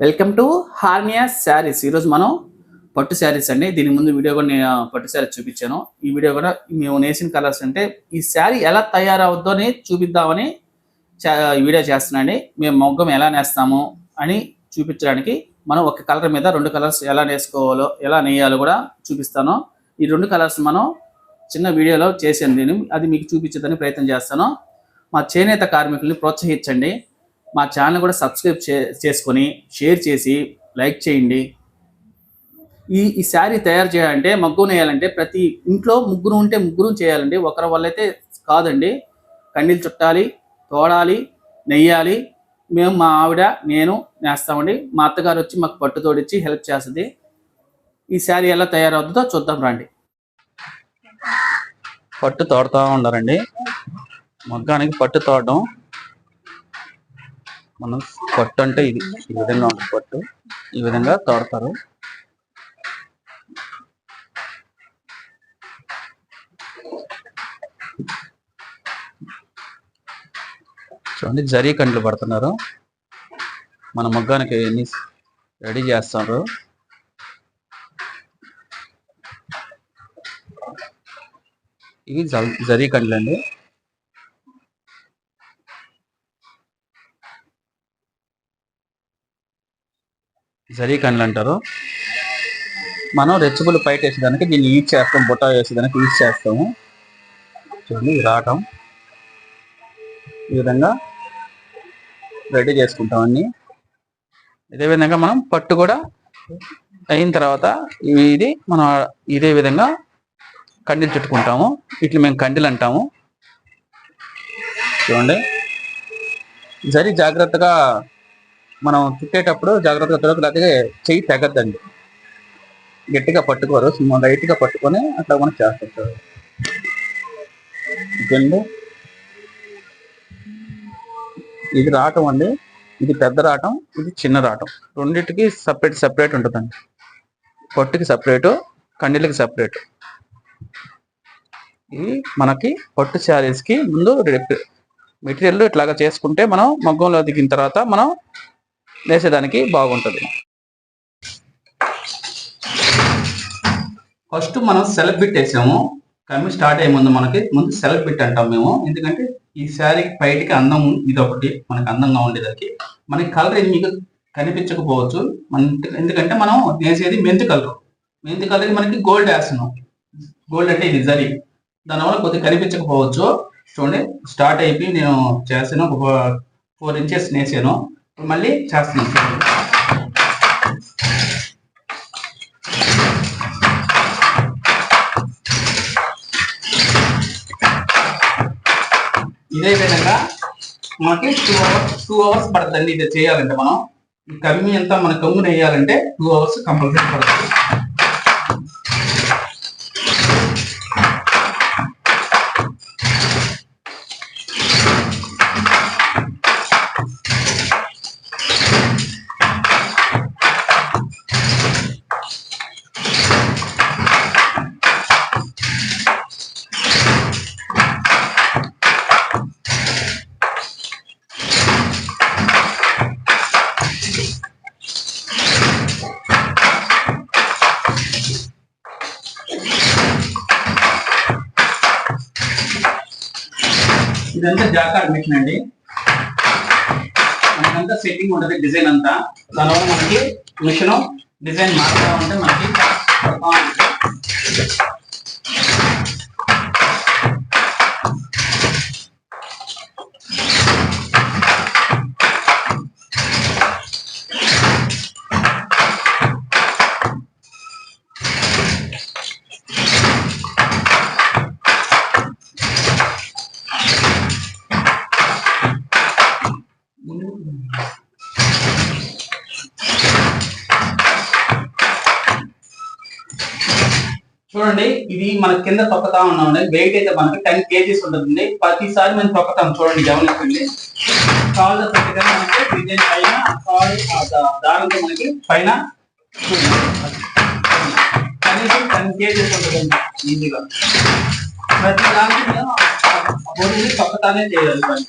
Welcome to హార్నియా saris. ఈరోజు మనం పట్టు శారీస్ అండి. దీని ముందు వీడియో కూడా నేను పట్టు శారీస్ చూపించాను. ఈ వీడియో కూడా మేము నేసిన కలర్స్ అంటే ఈ శారీ ఎలా తయారవుద్దో అని చూపిద్దామని చా- వీడియో చేస్తున్నాండి మేము మొగ్గం ఎలా నేస్తాము అని చూపించడానికి మనం ఒక కలర్ మీద రెండు కలర్స్ ఎలా నేసుకోవాలో ఎలా నేయాలో కూడా చూపిస్తాను. ఈ రెండు కలర్స్ మనం చిన్న వీడియోలో చేసాను నేను అది మీకు చూపించేదని ప్రయత్నం చేస్తాను. మా చేనేత కార్మికుల్ని ప్రోత్సహించండి. మా ఛానల్ కూడా సబ్స్క్రైబ్ చే చేసుకొని షేర్ చేసి లైక్ చేయండి. ఈ ఈ శారీ తయారు చేయాలంటే మగ్గు నేయాలంటే ప్రతి ఇంట్లో ముగ్గురు ఉంటే ముగ్గురు చేయాలండి. ఒకరి వల్ల అయితే కాదండి. కండిలు చుట్టాలి తోడాలి నెయ్యాలి. మేము మా ఆవిడ నేను నేస్తామండి. మా అత్తగారు వచ్చి మాకు పట్టు తోడిచ్చి హెల్ప్ చేస్తుంది. ఈ శారీ ఎలా తయారవుతుందో చూద్దాం రండి. పట్టు తోడుతూ ఉండాలండి. మగ్గానికి పట్టు తోడడం. మనం పట్టు అంటే ఇది ఈ విధంగా ఉంటుంది పట్టు. ఈ విధంగా తోడతారు. చూడండి జరీ కండ్లు పడుతున్నారు. మన మగ్గానికి ఎన్ని రెడీ చేస్తారు. ఇవి జరీ కండ్లు అండి జరీ కండ్లు అంటారు మనం రెచ్చిబుల్ పైట వేసేదానికి దీన్ని యూజ్ చేస్తాం బుట్ట వేసేదానికి యూజ్ చేస్తాము. చూడండి రావటం. ఈ విధంగా రెడీ చేసుకుంటాం అన్ని. ఇదే విధంగా మనం పట్టు కూడా అయిన తర్వాత ఇది మనం ఇదే విధంగా కండీలు చుట్టుకుంటాము. వీటిని మేము కండీలు అంటాము. చూడండి. జరి జాగ్రత్తగా మనం తిట్టేటప్పుడు జాగ్రత్తగా తిరగలేకపోతే చెయ్యి తెగద్దండి. గట్టిగా పట్టుకోరు లైట్గా పట్టుకొని అట్లా మనం చేస్తుంటారు. చూడండి ఇది రావటం అండి. ఇది పెద్ద రాటం ఇది చిన్న రాటం రెండింటికి సపరేట్ సపరేట్ ఉంటుందండి. పొట్టుకి సపరేటు కండీలకి సపరేట్ ఇది మనకి పట్టు శారీస్కి ముందు మెటీరియల్ ఇట్లాగా చేసుకుంటే మనం మగ్గంలో దిగిన తర్వాత మనం వేసేదానికి బాగుంటుంది. ఫస్ట్ మనం సెలబ్ బిట్ వేసాము. కమ్మి స్టార్ట్ అయ్యే ముందు మనకి ముందు సెలబ్ బిట్ అంటాం మేము. ఎందుకంటే ఈ శారీ బయటికి అందం ఇది ఒకటి మనకి అందంగా ఉండేదానికి. మనకి కలర్ ఇది మీకు కనిపించకపోవచ్చు. మన ఎందుకంటే మనం వేసేది మెంతి కలర్. మెంతి కలర్కి మనకి గోల్డ్ వేస్తున్నాం గోల్డ్ అంటే ఇది జరి. దానివల్ల కొద్దిగా కనిపించకపోవచ్చు. చూడండి స్టార్ట్ అయిపోయి నేను చేసాను ఒక ఫోర్ ఇంచెస్ నేసాను. ఇప్పుడు మళ్ళీ చేస్తున్నాను ఇదే విధంగా మనకి టూ అవర్స్ టూ అవర్స్ పడుతుంది ఇది చేయాలంటే మనం కమ్మి అంతా మన కమ్ముని వేయాలంటే టూ అవర్స్ కంపల్సరీ పడుతుంది. దాకా అడ్మిషన్ అండి మనకంతా సెట్టింగ్ ఉంటుంది డిజైన్ అంతా. దానివల్ల మనకి మిషన్ డిజైన్ మారుతా ఉంటే మనకి చూడండి ఇది మన కింద తొక్కతా ఉన్నామండి వెయిట్ అయితే మనకి టెన్ కేజీస్ ఉంటుందండి. ప్రతిసారి మనం తొక్కతాం చూడండి గమనించండి. కాళ్ళ తొక్కగా మనకి డిజైన్ పైన కాళ్ళు ఆ దారంతో మనకి పైన కనీసం టెన్ కేజీస్ ఉంటుందండి ఈజీగా. ప్రతి దానికి తొక్కతానే చేయాలి పని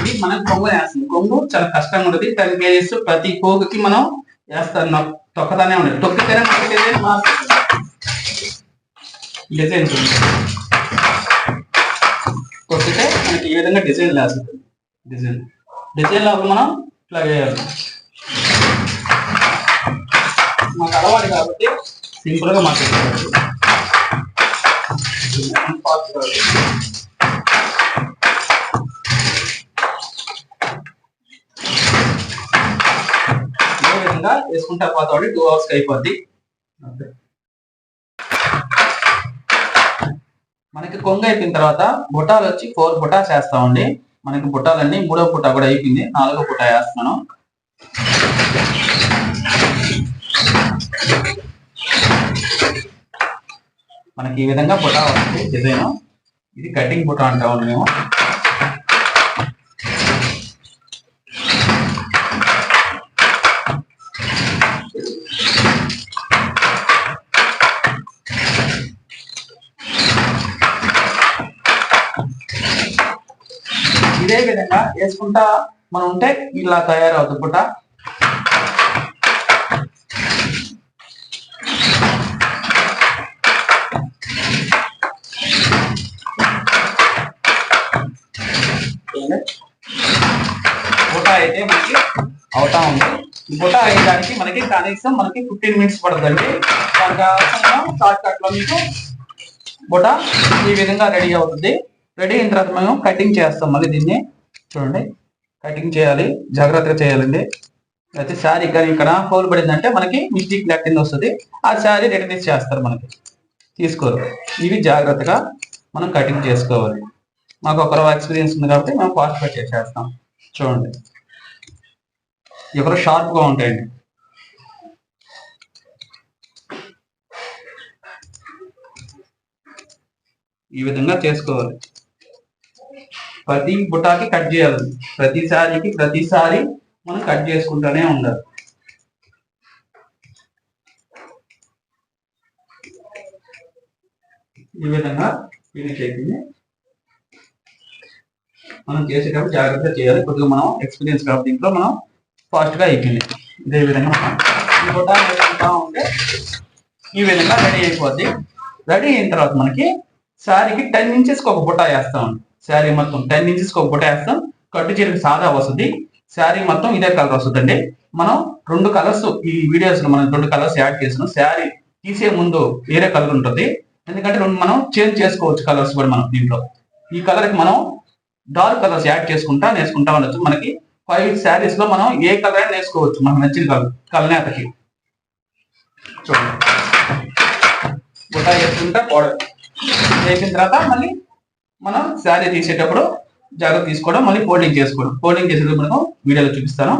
ఇది మనం కొంగు వేస్తుంది. కొంగు చాలా కష్టంగా ఉంటుంది. టెన్ కేజీస్ ప్రతి పోగుకి మనం వేస్తాను నాకు తొక్కతానే ఉండదు తొక్కితేనే మనకి డిజైన్ మారుతుంది డిజైన్ తొక్కితే మనకి ఈ విధంగా డిజైన్ లేస్తుంది డిజైన్. డిజైన్ లోపల మనం ఇట్లా వేయాలి. మాకు అలవాటు కాబట్టి సింపుల్గా మాట్లాడుకోవచ్చు విధంగా వేసుకుంటా పోతాడు టూ అవర్స్ అయిపోద్ది. మనకి కొంగ అయిపోయిన తర్వాత బుటాలు వచ్చి ఫోర్ బుటాస్ వేస్తామండి మనకి బుటాలన్నీ మూడో బుట్ట కూడా అయిపోయింది. నాలుగో బుట్ట వేస్తున్నాను. మనకి ఈ విధంగా బుటా వస్తుంది డిజైన్. ఇది కటింగ్ బుటా అంటామండి మేము. ఇదే వేసుకుంటా మనం ఉంటే ఇలా తయారవుతుంది బుట్ట బుట్ట అయితే మనకి అవుతా ఉంది. ఈ బుట్ట అయ్యడానికి మనకి కనీసం మనకి ఫిఫ్టీన్ మినిట్స్ పడుతుంది. దానికి షార్ట్ కట్లో మీకు బుట్ట ఈ విధంగా రెడీ అవుతుంది. రెడీ అయిన తర్వాత మేము కటింగ్ చేస్తాం మళ్ళీ దీన్ని. చూడండి. కటింగ్ చేయాలి. జాగ్రత్తగా చేయాలండి. అయితే శారీ కానీ ఇక్కడ హోల్ పడిందంటే మనకి మిస్టేక్ లెక్క కింద వస్తుంది. ఆ శారీ రిటర్న్ చేస్తారు మనకి. తీసుకోరు. ఇవి జాగ్రత్తగా మనం కటింగ్ చేసుకోవాలి. మాకు ఒకరు ఎక్స్పీరియన్స్ ఉంది కాబట్టి మనం ఫాస్ట్ కట్ చేసేస్తాం. చూడండి. ఎవరు షార్ప్గా ఉంటాయండి. ఈ విధంగా చేసుకోవాలి. ప్రతి బుటాకి కట్ చేయాలి. ప్రతిసారికి ప్రతిసారి మనం కట్ చేసుకుంటూనే ఉండాలి. ఈ విధంగా ఫినిష్ అయిపోయింది మనం చేసేటప్పుడు జాగ్రత్తగా చేయాలి. కొద్దిగా మనం ఎక్స్పీరియన్స్ కాబట్టి దీంట్లో మనం ఫాస్ట్గా అయిపోయింది. ఇదే విధంగా మనం బుట్ట ఉంటే ఈ విధంగా రెడీ అయిపోద్ది. రెడీ అయిన తర్వాత మనకి సారికి టెన్ ఇంచెస్కి ఒక బుట్ట వేస్తాం. శారీ మొత్తం టెన్ ఇంచెస్ ఒక బుట్ట వేస్తాం కట్టు చీరకు సాదా వస్తుంది శారీ మొత్తం ఇదే కలర్ వస్తుందండి. మనం రెండు కలర్స్ ఈ వీడియోస్లో మనం రెండు కలర్స్ యాడ్ చేసినాం శారీ తీసే ముందు వేరే కలర్ ఉంటుంది. ఎందుకంటే రెండు మనం చేంజ్ చేసుకోవచ్చు కలర్స్ కూడా మనం దీంట్లో. ఈ కలర్కి మనం డార్క్ కలర్స్ యాడ్ చేసుకుంటా నేర్చుకుంటా ఉండొచ్చు. మనకి ఫైవ్ శారీస్లో మనం ఏ కలర్ అయినా నేర్చుకోవచ్చు. మనకు నచ్చిన కలర్ కలనేతకి చూడండి. బుట్ట వేసుకుంటా పౌడర్ వేసిన తర్వాత మళ్ళీ మనం శారీ తీసేటప్పుడు జాగ్రత్త తీసుకోవడం మళ్ళీ ఫోల్డింగ్ చేసుకోవడం. ఫోల్డింగ్ చేసేటప్పుడు మనకు వీడియోలో చూపిస్తాను.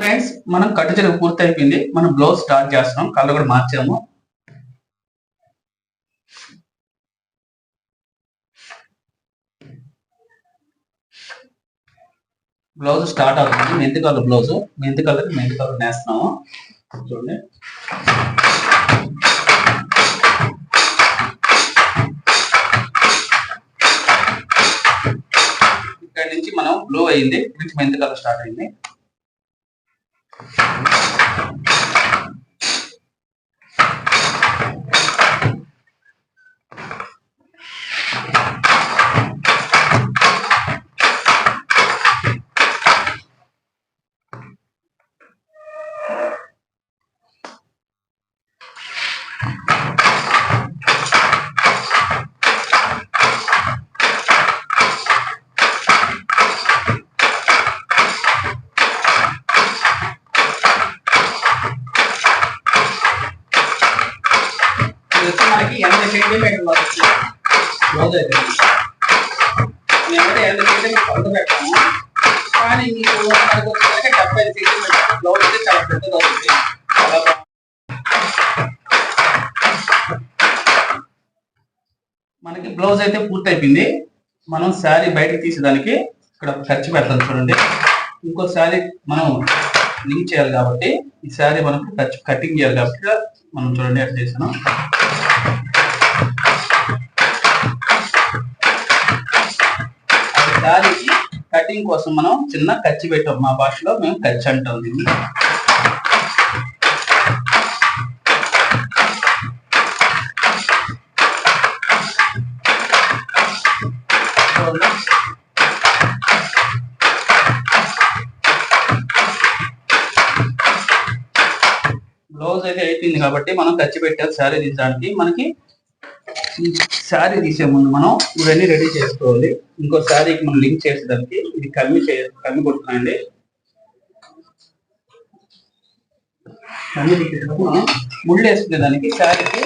ఫ్రెండ్స్ మనం కట్టు చెరువు పూర్తి అయిపోయింది మనం బ్లౌజ్ స్టార్ట్ చేస్తున్నాం. కలర్ కూడా మార్చాము. బ్లౌజ్ స్టార్ట్ అవుతుంది. మెంతి కలర్ బ్లౌజ్ మెంతి కలర్ మెంతి కలర్ నేస్తున్నాము. చూడండి. ఇక్కడ నుంచి మనం బ్లో అయింది ఇక్కడ నుంచి కలర్ స్టార్ట్ అయింది ఇది వచ్చి మనకి ఎనభై సెంటీమీటర్లు వస్తుంది బ్లౌజ్ అయితే మేమైతే ఎనభై సెంటీమీటర్ కొలత పెట్టాము కానీ మీకు మనకు వచ్చేసరికి డెబ్బై ఐదు చేయడం సెంటీమీటర్ బ్లౌజ్ అయితే చాలా పెద్దది అవుతుంది చాలా మనకి బ్లౌజ్ అయితే పూర్తయిపోయింది మనం శారీ బయటకు తీసేదానికి ఇక్కడ ఖర్చు పెడతాం చూడండి ఇంకో శారీ మనం లింక్ చేయాలి కాబట్టి ఈ శారీ మనకు కటింగ్ చేయాలి కాబట్టి మనం చూడండి ఎట్లా చేసాను కటింగ్ కోసం మనం చిన్న కచ్చి పెట్టాం. మా భాషలో మేము కచ్చి అంటాం దీన్ని. బ్లౌజ్ అయితే అయిపోయింది కాబట్టి మనం ఖర్చు పెట్టాలి శారీ దించడానికి మనకి ఈ శారీ తీసే ముందు మనం ఇవన్నీ రెడీ చేసుకోవాలి. ఇంకో శారీకి మనం లింక్ చేసేదానికి ఇది కమ్మి చే కమ్మి కొడుతున్నాయండి. కమ్మి తీసేటప్పుడు మనం ముళ్ళు వేసుకునే దానికి శారీకి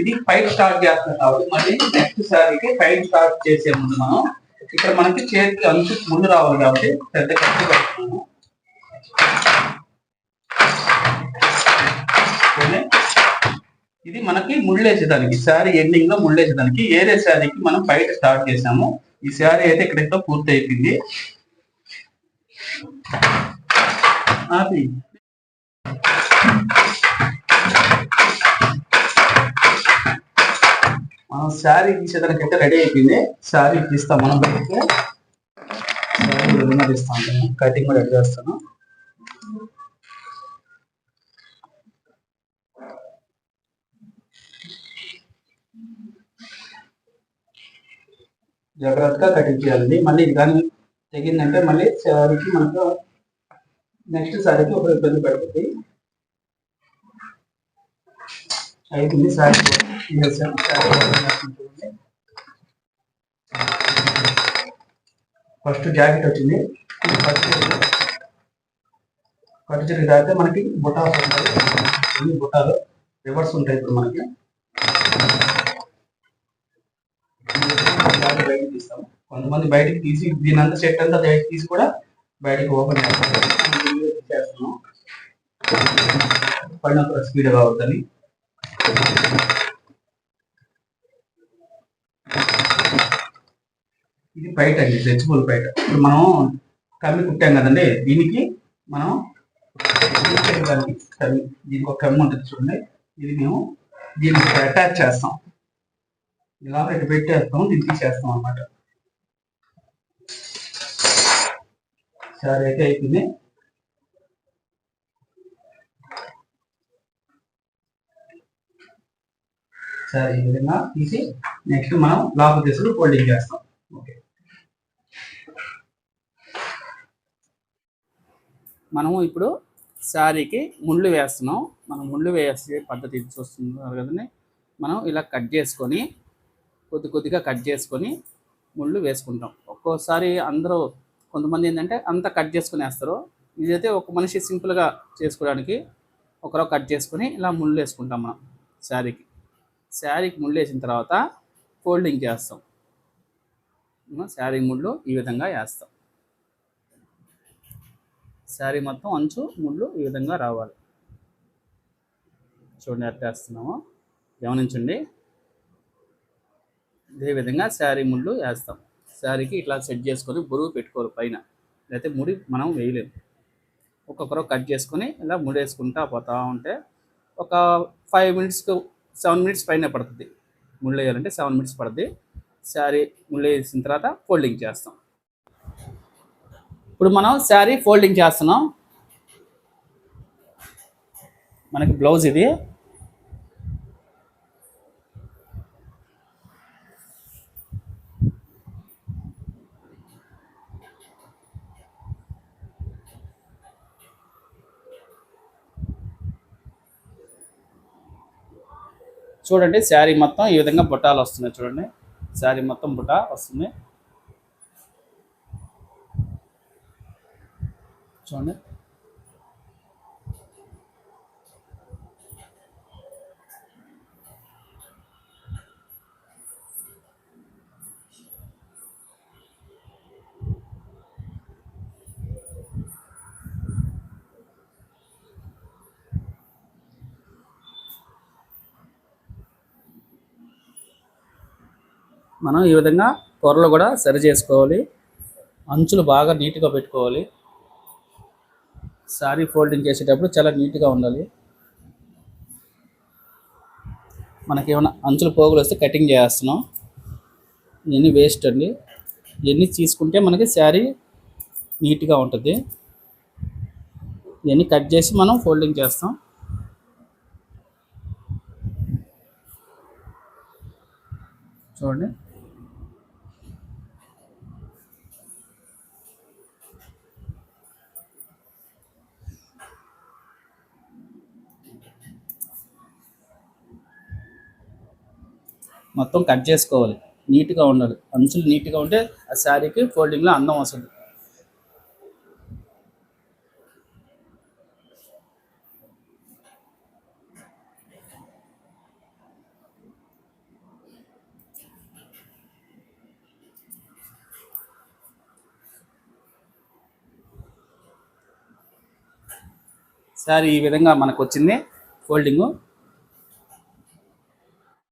ఇది ఫైట్ స్టార్ట్ చేస్తున్నాం కాబట్టి మళ్ళీ నెక్స్ట్ శారీకి ఫైట్ స్టార్ట్ చేసే ముందు మనం ఇక్కడ మనకి చేతికి అంచు ముందు రావాలి కాబట్టి పెద్ద ఖర్చు పెడుతున్నాము ఓకే? ఇది మనకి ముళ్ళేసేదానికి శారీ ఎండింగ్లో ముళ్ళేసేదానికి ఏరే శారీకి మనం బయట స్టార్ట్ చేసాము ఈ శారీ అయితే ఇక్కడైతే పూర్తి అయిపోయింది ఆపి. మనం శారీ తీసేదానికి అయితే రెడీ అయిపోయింది. శారీ తీస్తాం మనం బయటకి శారీ తీస్తాం. కటింగ్ కూడా రెడీ చేస్తాను. జాగ్రత్తగా కటింగ్ చేయాలండి మళ్ళీ ఇది కానీ తెగిందంటే మళ్ళీ శారీకి మనకు నెక్స్ట్ శారీకి ఒక ఇబ్బంది పడుతుంది. అయిపోయింది శారీ. ఫస్ట్ జాకెట్ వచ్చింది. ఇది ఫస్ట్ కట్టు మనకి బుటాస్ ఉంటాయి. బుటాలు రివర్స్ ఉంటాయి ఇప్పుడు మనకి. దాన్ని బయటికి తీస్తాం కొంతమంది బయటకు తీసి దీని అంతా సెట్ అంతా బయటకు తీసి కూడా బయటకు ఓపెన్ చేస్తాము చేస్తున్నాం. పడినప్పుడు స్పీడ్ కావద్దని ఇది బయట అండి స్ట్రెచ్బుల్ బయట ఇప్పుడు మనం కమ్మి కుట్టాం కదండి దీనికి మనం దీనికి ఒక కమ్మి ఉంటుంది చూడండి. ఇది మేము దీనికి అటాచ్ చేస్తాం. ఇలా ఇటు పెట్టేస్తాం దీన్ని చేస్తాం అనమాట సరే అయితే అయిపోయింది. సరే ఈ విధంగా తీసి నెక్స్ట్ మనం లాభ దిశలు ఫోల్డింగ్ చేస్తాం ఓకే. మనము ఇప్పుడు శారీకి ముళ్ళు వేస్తున్నాం. మనం ముళ్ళు వేసే పద్ధతి చూస్తున్నారు కదండి. మనం ఇలా కట్ చేసుకొని కొద్ది కొద్దిగా కట్ చేసుకొని ముళ్ళు వేసుకుంటాం. ఒక్కోసారి అందరూ కొంతమంది ఏంటంటే అంతా కట్ చేసుకుని వేస్తారు. ఇదైతే ఒక మనిషి సింపుల్గా చేసుకోవడానికి ఒకరో కట్ చేసుకొని ఇలా ముళ్ళు వేసుకుంటాం మనం శారీకి. శారీకి ముళ్ళు వేసిన తర్వాత ఫోల్డింగ్ చేస్తాం. శారీ ముళ్ళు ఈ విధంగా వేస్తాం. శారీ మొత్తం అంచు ముళ్ళు ఈ విధంగా రావాలి. చూడండి ఎట్లా వేస్తున్నాము. గమనించండి. ఇదే విధంగా శారీ ముళ్ళు వేస్తాం. శారీకి ఇట్లా సెట్ చేసుకొని బరువు పెట్టుకోరు పైన. లేకపోతే ముడి మనం వేయలేము ఒక్కొక్కరు కట్ చేసుకొని ఇలా ముడి వేసుకుంటా పోతూ ఉంటే ఒక ఫైవ్ మినిట్స్కి సెవెన్ మినిట్స్ పైన పడుతుంది. ముళ్ళు వేయాలంటే సెవెన్ మినిట్స్ పడుతుంది. శారీ ముళ్ళు వేసిన తర్వాత ఫోల్డింగ్ చేస్తాం. ఇప్పుడు మనం శారీ ఫోల్డింగ్ చేస్తున్నాం. మనకి బ్లౌజ్ ఇది. చూడండి శారీ మొత్తం ఈ విధంగా బుట్టాలు వస్తున్నాయి చూడండి. శారీ మొత్తం బుటా వస్తుంది. చూడండి. మనం ఈ విధంగా పొరలు కూడా సరి చేసుకోవాలి. అంచులు బాగా నీట్గా పెట్టుకోవాలి. శారీ ఫోల్డింగ్ చేసేటప్పుడు చాలా నీట్గా ఉండాలి. మనకి ఏమైనా అంచులు పోగులు వస్తే కటింగ్ చేస్తున్నాం. ఇవన్నీ వేస్ట్ అండి. ఇవన్నీ తీసుకుంటే మనకి శారీ నీట్గా ఉంటుంది. ఇవన్నీ కట్ చేసి మనం ఫోల్డింగ్ చేస్తాం. చూడండి. మొత్తం కట్ చేసుకోవాలి. నీట్గా ఉండాలి. అంచులు నీట్గా ఉంటే ఆ శారీకి ఫోల్డింగ్లో అందం వస్తుంది. శారీ ఈ విధంగా మనకు వచ్చింది ఫోల్డింగు